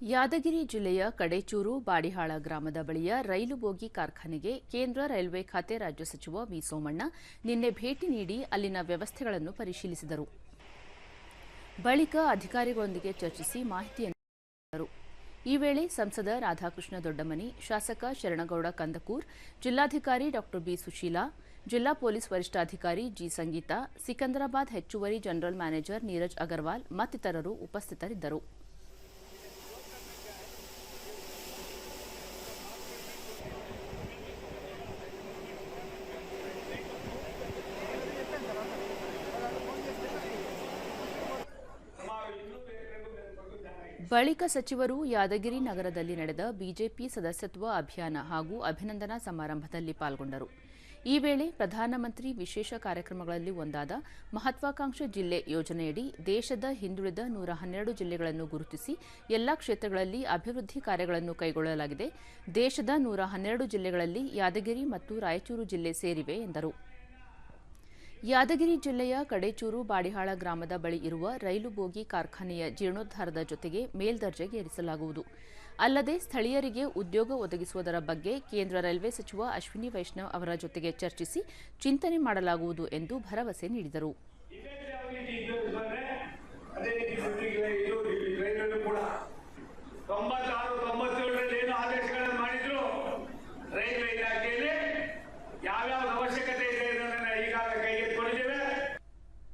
ಯಾದಗಿರಿ ಜಿಲ್ಲೆಯ ಕಡೇಚೂರು ಬಾಡಿಹಾಳ ಗ್ರಾಮದ ಬಳಿಯ ರೈಲು ಬೋಗಿ ಕಾರ್ಖಾನೆಗೆ ಕೇಂದ್ರ ರೈಲ್ವೆ ಖಾತೆ ರಾಜ್ಯ ಸಚಿವ ವಿ ಸೋಮಣ್ಣ ನಿನ್ನೆ ಭೇಟಿ ನೀಡಿ ಅಲ್ಲಿನ ವ್ಯವಸ್ಥೆಗಳನ್ನು ಪರಿಶೀಲಿಸಿದರು. ಬಳಿಕ ಅಧಿಕಾರಿಗಳೊಂದಿಗೆ ಚರ್ಚಿಸಿ ಮಾಹಿತಿಯನ್ನು ಈ ವೇಳೆ ಸಂಸದ ರಾಧಾಕೃಷ್ಣ ದೊಡ್ಡಮನಿ, ಶಾಸಕ ಶರಣಗೌಡ ಕಂದಕೂರ್, ಜಿಲ್ಲಾಧಿಕಾರಿ ಡಾ ಬಿ ಸುಶೀಲಾ, ಜಿಲ್ಲಾ ಪೊಲೀಸ್ ವರಿಷ್ಠಾಧಿಕಾರಿ ಜಿ ಸಂಗೀತಾ, ಸಿಕಂದರಾಬಾದ್ ಹೆಚ್ಚುವರಿ ಜನರಲ್ ಮ್ಯಾನೇಜರ್ ನೀರಜ್ ಅಗರ್ವಾಲ್ ಮತ್ತಿತರರು ಉಪಸ್ಥಿತರಿದ್ದರು. ಬಳಿಕ ಸಚಿವರು ಯಾದಗಿರಿ ನಗರದಲ್ಲಿ ನಡೆದ ಬಿಜೆಪಿ ಸದಸ್ಯತ್ವ ಅಭಿಯಾನ ಹಾಗೂ ಅಭಿನಂದನಾ ಸಮಾರಂಭದಲ್ಲಿ ಪಾಲ್ಗೊಂಡರು. ಈ ವೇಳೆ ಪ್ರಧಾನಮಂತ್ರಿ ವಿಶೇಷ ಕಾರ್ಯಕ್ರಮಗಳಲ್ಲಿ ಒಂದಾದ ಮಹತ್ವಾಕಾಂಕ್ಷೆ ಜಿಲ್ಲೆ ಯೋಜನೆಯಡಿ ದೇಶದ ಹಿಂದುಳಿದ ನೂರ ಹನ್ನೆರಡು ಜಿಲ್ಲೆಗಳನ್ನು ಗುರುತಿಸಿ ಎಲ್ಲಾ ಕ್ಷೇತ್ರಗಳಲ್ಲಿ ಅಭಿವೃದ್ಧಿ ಕಾರ್ಯಗಳನ್ನು ಕೈಗೊಳ್ಳಲಾಗಿದೆ. ದೇಶದ ನೂರ ಹನ್ನೆರಡು ಜಿಲ್ಲೆಗಳಲ್ಲಿ ಯಾದಗಿರಿ ಮತ್ತು ರಾಯಚೂರು ಜಿಲ್ಲೆ ಸೇರಿವೆ ಎಂದರು. ಯಾದಗಿರಿ ಜಿಲ್ಲೆಯ ಕಡೇಚೂರು ಬಾಡಿಹಾಳ ಗ್ರಾಮದ ಬಳಿ ಇರುವ ರೈಲು ಬೋಗಿ ಕಾರ್ಖಾನೆಯ ಜೀರ್ಣೋದ್ಧಾರದ ಜೊತೆಗೆ ಮೇಲ್ದರ್ಜೆಗೇರಿಸಲಾಗುವುದು ಅಲ್ಲದೆ ಸ್ಥಳೀಯರಿಗೆ ಉದ್ಯೋಗ ಒದಗಿಸುವುದರ ಬಗ್ಗೆ ಕೇಂದ್ರ ರೈಲ್ವೆ ಸಚಿವ ಅಶ್ವಿನಿ ವೈಷ್ಣವ್ ಅವರ ಜೊತೆಗೆ ಚರ್ಚಿಸಿ ಚಿಂತನೆ ಮಾಡಲಾಗುವುದು ಎಂದು ಭರವಸೆ ನೀಡಿದರು.